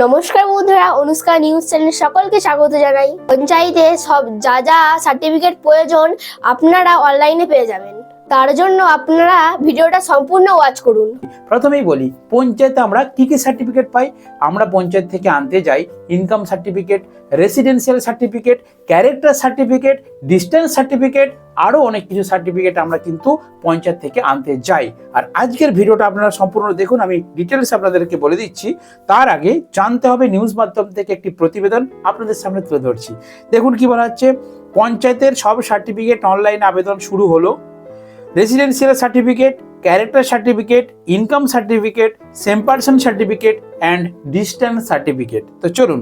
নমস্কার বন্ধুরা, Anushka news channel সকলকে স্বাগত জানাই। পঞ্চায়েতে সব যা যা সার্টিফিকেট প্রয়োজন আপনারা অনলাইনে পেয়ে যাবেন। তার জন্য আপনারা ভিডিওটা সম্পূর্ণ ওয়াচ করুন। প্রথমেই বলি, পঞ্চায়েতে আমরা কি কি সার্টিফিকেট পাই? আমরা পঞ্চায়েত থেকে আনতে যাই income certificate residential certificate character certificate distance certificate আরও অনেক কিছু সার্টিফিকেট আমরা কিন্তু পঞ্চায়েত থেকে আনতে যাই। আর আজকের ভিডিওটা আপনারা সম্পূর্ণ দেখুন, আমি ডিটেলস আপনাদেরকে বলে দিচ্ছি। তার আগে জানতে হবে নিউজ মাধ্যম থেকে একটি প্রতিবেদন আপনাদের সামনে তুলে ধরছি। দেখুন কি বলা হচ্ছে, পঞ্চায়েতের সব সার্টিফিকেট অনলাইন আবেদন শুরু হলো। Residential certificate character certificate income certificate same person certificate and distance certificate তো চলুন,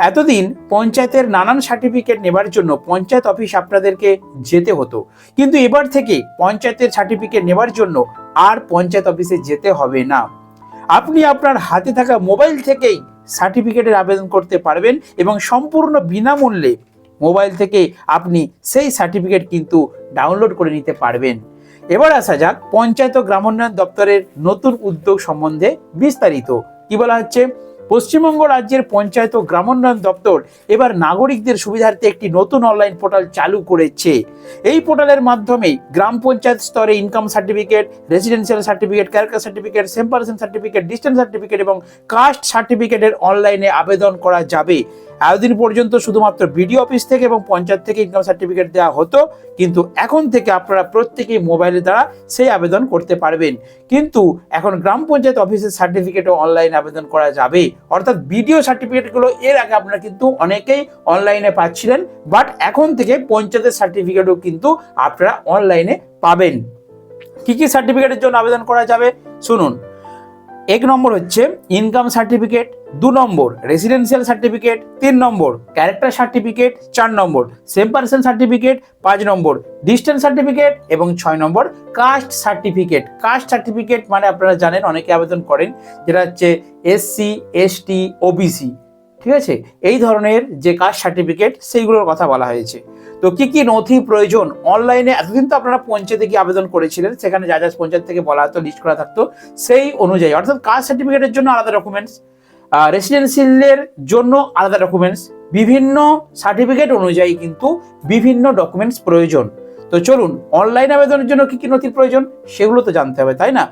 এতদিন পঞ্চায়েতের নানান সার্টিফিকেট নেবার জন্য পঞ্চায়েত অফিস আপনাদেরকে যেতে হতো। কিন্তু এবার থেকে পঞ্চায়েতের সার্টিফিকেট নেবার জন্য আর পঞ্চায়েত অফিসে যেতে হবে না। আপনি আপনার হাতে থাকা মোবাইল থেকেই সার্টিফিকেটের আবেদন করতে পারবেন এবং সম্পূর্ণ বিনামূল্যে মোবাইল থেকে আপনি সেই সার্টিফিকেট কিন্তু ডাউনলোড করে নিতে পারবেন। এবার আসা যাক পঞ্চায়েত ও গ্রামোন্নয়ন দপ্তরের নতুন উদ্যোগ সম্বন্ধে বিস্তারিত। কি বলা হচ্ছে? পশ্চিমবঙ্গ রাজ্যের পঞ্চায়েত ও গ্রামোন্নয়ন দপ্তর এবার নাগরিকদের সুবিধার্থে একটি নতুন অনলাইন পোর্টাল চালু করেছে। এই পোর্টালের মাধ্যমে গ্রাম পঞ্চায়েত স্তরে income certificate, residential certificate character certificate same person certificate, distance certificate এবং কাস্ট সার্টিফিকেটের অনলাইনে আবেদন করা যাবে। এতদিন পর্যন্ত শুধুমাত্র বিডিও অফিস থেকে এবং পঞ্চায়েত থেকে ইনকাম সার্টিফিকেট দেওয়া হতো, কিন্তু এখন থেকে আপনারা প্রত্যেকেই মোবাইলের দ্বারা সেই আবেদন করতে পারবেন। কিন্তু এখন গ্রাম পঞ্চায়েত অফিসের সার্টিফিকেটও অনলাইন আবেদন করা যাবে। অর্থাৎ বিডিও সার্টিফিকেটগুলো এর আগে আপনারা কিন্তু অনেকেই অনলাইনে পাচ্ছিলেন, বাট এখন থেকে পঞ্চায়েতের সার্টিফিকেটও কিন্তু আপনারা অনলাইনে পাবেন। কি কি সার্টিফিকেটের জন্য আবেদন করা যাবে? শুনুন। এক নম্বর হচ্ছে ইনকাম সার্টিফিকেট দু নম্বর রেসিডেন্সিয়াল সার্টিফিকেট তিন নম্বর ক্যারেক্টার সার্টিফিকেট চার নম্বর সেম পার্সন সার্টিফিকেট পাঁচ নম্বর ডিস্টেন্স সার্টিফিকেট এবং ছয় number caste certificate caste certificate মানে আপনারা জানেন, অনেকে আবেদন করেন, যেটা হচ্ছে এসসি এসটি ওবিসি ঠিক আছে? এই ধরনের যে কাস্ট সার্টিফিকেট, সেইগুলোর কথা বলা হয়েছে। তো কি কি নথি প্রয়োজন? অনলাইনে এতদিন তো আপনারা পঞ্চায়েতে গিয়ে আবেদন করেছিলেন, সেখানে যা যা পঞ্চায়েত থেকে বলা হতো লিস্ট করা থাকতো, সেই অনুযায়ী। অর্থাৎ কাস্ট সার্টিফিকেটের জন্য আলাদা ডকুমেন্টস রেসিডেন্সিয়ালের জন্য আলাদা ডকুমেন্টস বিভিন্ন সার্টিফিকেট অনুযায়ী কিন্তু বিভিন্ন ডকুমেন্টস প্রয়োজন। তো চলুন, অনলাইন আবেদনের জন্য কি কি নথির প্রয়োজন, সেগুলো তো জানতে হবে, তাই না?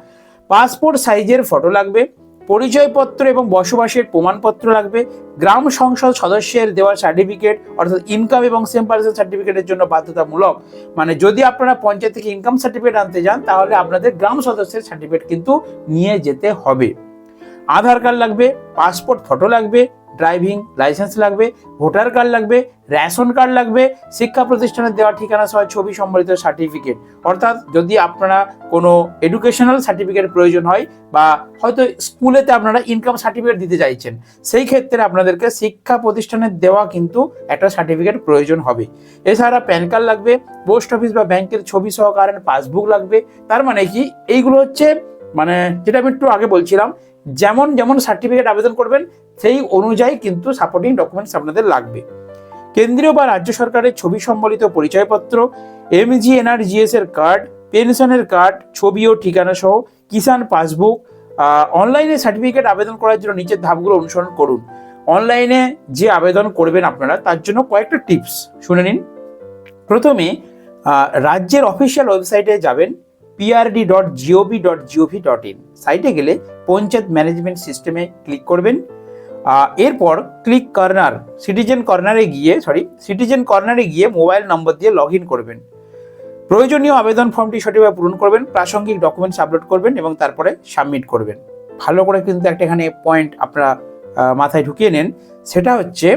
পাসপোর্ট সাইজের ফটো লাগবে পরিচয়পত্র এবং বসবাসের প্রমাণপত্র লাগবে। গ্রাম সংসদ সদস্যের দেওয়া সার্টিফিকেট অর্থাৎ ইনকাম এবং সেম পার্সন সার্টিফিকেটের জন্য বাধ্যতামূলক। মানে যদি আপনারা পঞ্চায়েত থেকে ইনকাম সার্টিফিকেট আনতে যান, তাহলে আপনাদের গ্রাম সদস্যের সার্টিফিকেট কিন্তু নিয়ে যেতে হবে। আধার কার্ড লাগবে পাসপোর্ট ফটো লাগবে ড্রাইভিং লাইসেন্স লাগবে ভোটার কার্ড লাগবে রেশন কার্ড লাগবে, শিক্ষা প্রতিষ্ঠানের দেওয়া ঠিকানা সহ ছবি সম্বলিত সার্টিফিকেট। অর্থাৎ যদি আপনারা কোনো এডুকেশনাল সার্টিফিকেট প্রয়োজন হয় বা হয়তো স্কুলেতে আপনারা ইনকাম সার্টিফিকেট দিতে চাইছেন, সেই ক্ষেত্রে আপনাদেরকে শিক্ষা প্রতিষ্ঠানের দেওয়া কিন্তু একটা সার্টিফিকেট প্রয়োজন হবে। এছাড়া প্যান কার্ড লাগবে, পোস্ট অফিস বা ব্যাংকের ছবি সহ কারেন্ট পাসবুক লাগবে। তার মানে কি? এইগুলো হচ্ছে মানে যেটা আমি একটু আগে বলছিলাম, যেমন যেমন সার্টিফিকেট আবেদন করবেন, সেই অনুযায়ী কিন্তু সাপোর্টিং ডকুমেন্টস আপনাদের লাগবে। কেন্দ্রীয় বা রাজ্য সরকারের ছবি সম্বলিত পরিচয়পত্র এমজিএনআরজিএস এর কার্ড পেনশনের কার্ড ছবি ও ঠিকানা সহ কিষাণ পাসবুক অনলাইনে সার্টিফিকেট আবেদন করার জন্য নিচের ধাপগুলো অনুসরণ করুন। অনলাইনে যে আবেদন করবেন আপনারা, তার জন্য কয়েকটা টিপস শুনে নিন। প্রথমে রাজ্যের অফিসিয়াল ওয়েবসাইটে যাবেন PRD dot gov dot gov dot in সাইটে গেলে পঞ্চায়েত ম্যানেজমেন্ট সিস্টেমে ক্লিক করবেন। এরপর ক্লিক কর্নার সিটিজেন কর্নারে গিয়ে সরি সিটিজেন কর্নারে গিয়ে মোবাইল নম্বর দিয়ে লগ ইন করবেন। প্রয়োজনীয় আবেদন ফর্মটি সঠিকভাবে পূরণ করবেন, প্রাসঙ্গিক ডকুমেন্টস আপলোড করবেন এবং তারপরে সাবমিট করবেন। ভালো করে কিন্তু একটা এখানে পয়েন্ট আপনারা মাথায় ঢুকিয়ে নেন। সেটা হচ্ছে,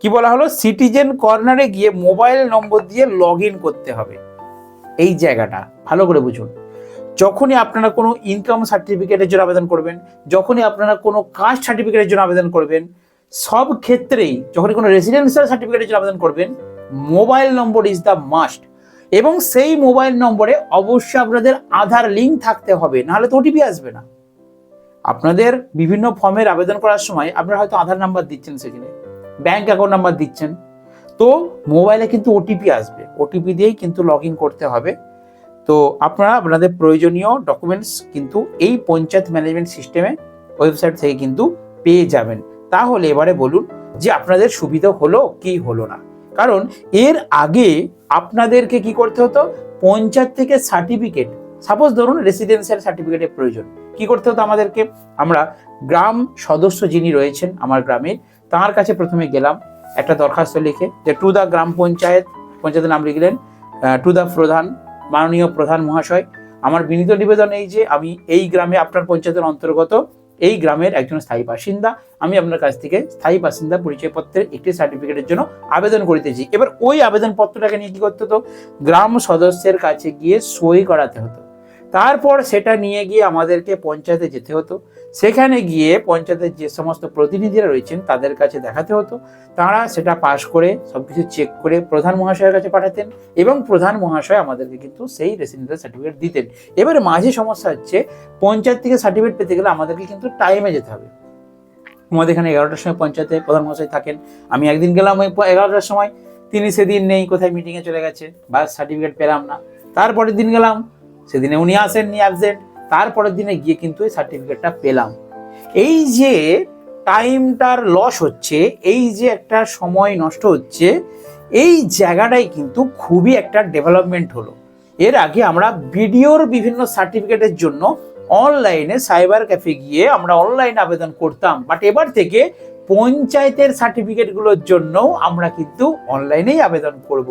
কি বলা হলো? সিটিজেন কর্নারে গিয়ে মোবাইল নম্বর দিয়ে লগ করতে হবে। এই জায়গাটা, ভালো করে বুঝুন। যখনই আপনারা কোনো ইনকাম সার্টিফিকেটের জন্য আবেদন করবেন, যখনই আপনারা কোনো কাস্ট সার্টিফিকেটের জন্য আবেদন করবেন, সব ক্ষেত্রেই যখনই কোনো রেসিডেন্সিয়াল সার্টিফিকেটের জন্য আবেদন করবেন mobile number is the must এবং সেই মোবাইল নম্বরে অবশ্যই আপনাদের আধার লিঙ্ক থাকতে হবে, নাহলে তো ওটিপি আসবে না। আপনাদের বিভিন্ন ফর্মের আবেদন করার সময় আপনারা হয়তো আধার নাম্বার দিচ্ছেন সেখানে ব্যাংক অ্যাকাউন্ট নাম্বার দিচ্ছেন। তো মোবাইলে কিন্তু ওটিপি আসবে ওটিপি দিয়েই কিন্তু লগ করতে হবে। তো আপনারা আপনাদের প্রয়োজনীয় ডকুমেন্টস কিন্তু এই পঞ্চায়েত ম্যানেজমেন্ট সিস্টেমে ওয়েবসাইট থেকে কিন্তু পেয়ে যাবেন। তাহলে এবারে বলুন যে আপনাদের সুবিধা হলো কি হলো না? কারণ এর আগে আপনাদেরকে কি করতে হতো? পঞ্চায়েত থেকে সার্টিফিকেট সাপোজ ধরুন রেসিডেন্সিয়াল সার্টিফিকেটের প্রয়োজন। কি করতে হতো আমাদেরকে? আমরা গ্রাম সদস্য যিনি রয়েছেন আমার গ্রামের, তার কাছে প্রথমে গেলাম, একটা দরখাস্ত লিখে যে টু দ্য গ্রাম পঞ্চায়েত, পঞ্চায়েতের নাম লিখলেন টু দ্য প্রধান মাননীয় প্রধান মহাশয়। আমার বিনীত নিবেদন এই যে আমি এই গ্রামে আপনার পঞ্চায়েতের অন্তর্গত এই গ্রামের একজন স্থায়ী বাসিন্দা। আমি আপনার কাছ থেকে স্থায়ী বাসিন্দা পরিচয়পত্রের একটি সার্টিফিকেটের জন্য আবেদন করিতেছি। এবার ওই আবেদনপত্রটাকে নিয়ে কী করতে হতো? গ্রাম সদস্যের কাছে গিয়ে সই করাতে হতো। তারপর সেটা নিয়ে গিয়ে আমাদেরকে পঞ্চায়েতে যেতে হতো। সেখানে গিয়ে পঞ্চায়েতের যে সমস্ত প্রতিনিধিরা রয়েছেন, তাদের কাছে দেখাতে হতো। তারা সেটা পাশ করে সবকিছু চেক করে প্রধান মহাশয়ের কাছে পাঠাতেন এবং প্রধান মহাশয় আমাদেরকে কিন্তু সেই রেসিডেন্সিয়াল সার্টিফিকেট দিতেন। এবার মাঝে সমস্যা হচ্ছে, পঞ্চায়েত থেকে সার্টিফিকেট পেতে গেলে আমাদেরকে কিন্তু টাইমে যেতে হবে। আমাদের এখানে এগারোটার সময় পঞ্চায়েতে প্রধান মহাশয় থাকেন। আমি একদিন গেলাম ওই এগারোটার সময়। তিনি সেদিন নেই, কোথায় মিটিংয়ে চলে গেছে? বা সার্টিফিকেট পেলাম না। তারপরের দিন গেলাম, সেদিনে উনি আসেননি অ্যাবসেন্ট তারপরের দিনে গিয়ে কিন্তু এই সার্টিফিকেটটা পেলাম। এই যে টাইমটার লস হচ্ছে, এই যে একটা সময় নষ্ট হচ্ছে, এই জায়গাটাই কিন্তু খুবই একটা ডেভেলপমেন্ট হলো। এর আগে আমরা বিডিওর বিভিন্ন সার্টিফিকেটের জন্য অনলাইনে সাইবার ক্যাফে গিয়ে আমরা অনলাইনে আবেদন করতাম। বাট এবার থেকে পঞ্চায়েতের সার্টিফিকেটগুলোর জন্য আমরা কিন্তু অনলাইনেই আবেদন করব।